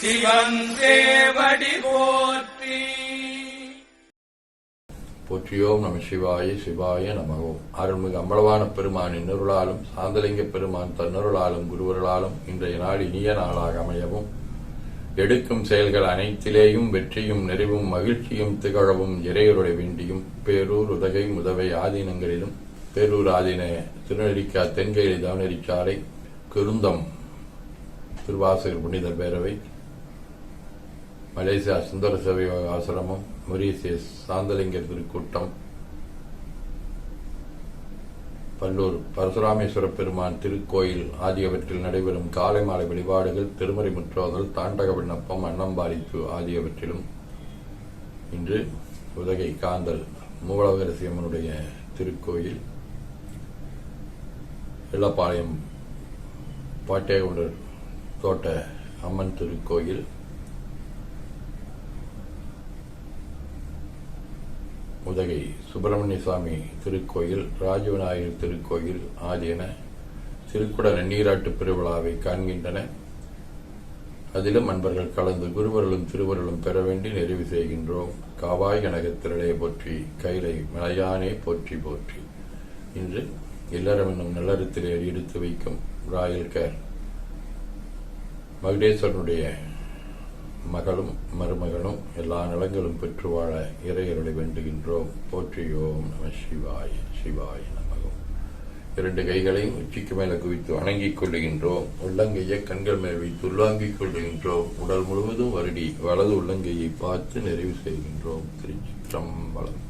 சிவன் தேவடி போற்றி போற்றியோம் நம சிவாய சிவாய நமவோம் அருள்மிகு அம்பளவான பெருமான் இன்னொருளாலும் சாந்தலிங்க பெருமான் தன்னொருளாலும் குருவருளாலும் இன்றைய நாள் இனிய நாளாக அமையவும். எடுக்கும் செயல்கள் அனைத்திலேயும் வெற்றியும் நிறைவும் மகிழ்ச்சியும் திகழவும் இறையருடைய வேண்டியும். பேரூர் உதகை முதவை ஆதீனங்களிலும் பேரூர் ஆதீன திருநெறிக்கா தென்கையில் தவநெறிச்சாலை குருந்தம் திருவாசகர் புனிதர் பேரவை மலேசியா சுந்தர சேவை ஆசிரமம் மொரீசியஸ் சாந்தலிங்கர் திருக்கூட்டம் பல்லூர் பரசுராமேஸ்வர பெருமான் திருக்கோயில் ஆகியவற்றில் நடைபெறும் காலை மாலை வழிபாடுகள் திருமறை முற்றோதல் தாண்டக விண்ணப்பம் அன்னம்பாரிப்பு ஆகியவற்றிலும் இன்று உதகை காந்தல் மூலவரசியம்மனுடைய திருக்கோயில் வெள்ளப்பாளையம் பாட்டியகுண்டர் தோட்ட அம்மன் திருக்கோயில் உதகை சுப்பிரமணிய சுவாமி திருக்கோயில் ராஜவிநாயகர் திருக்கோயில் ஆகியன திருக்குடல நீராட்டு பெருவிழாவை காண்கின்றன. அதிலும் அன்பர்கள் கலந்து குருவர்களும் திருவருளும் பெற வேண்டி நிறைவு செய்கின்றோம். காவாய் கனகத்திரளே போற்றி கைலை மலையானே போற்றி போற்றி. இன்று இல்லறம் என்னும் நிலரத்திலே எடுத்து வைக்கும் ராயல் கேர் மகுடேஸ்வரனுடைய மகளும் மருமகளும் எல்லா நலங்களும் பெற்று வாழ இறையருளை வேண்டுகின்றோம். போற்றியோம் நம சிவாய சிவாய நமகம் இரண்டு கைகளையும் உச்சிக்கு மேல குவித்து வணங்கிக் கொள்ளுகின்றோம். உள்ளங்கையை கண்கள் மேல் வைத்து உள்வாங்கிக் கொள்ளுகின்றோம். உடல் முழுவதும் வருடி வலது உள்ளங்கையை பார்த்து நிறைவு செய்கின்றோம். திருச்சிற்றம்பலம்.